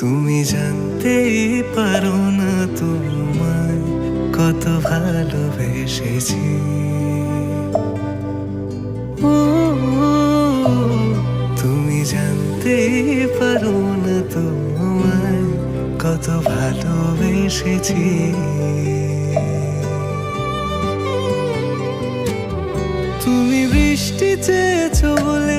তুমি জানতেই পারো না তোমায় কত ভালোবেসেছি। তুমি জানতেই পারো না তোমায় কত ভালোবেসেছি। তুমি বৃষ্টি চেয়েছ বলে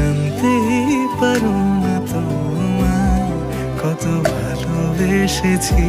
তুমি জানতে পারো না তোমায়। কত ভালোবেসেছি।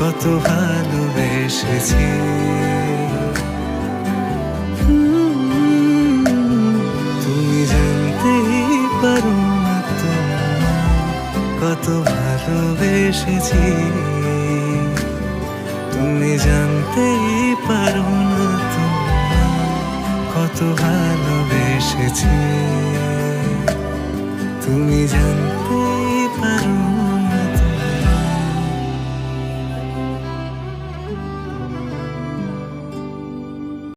কত ভালোবেসেছি। তুমি জানতেই পারো তোমায় কত ভালোবেসেছি। তুমি জানতেই পারো না কত ভালোবেসেছি। তুমি জানতেই পারো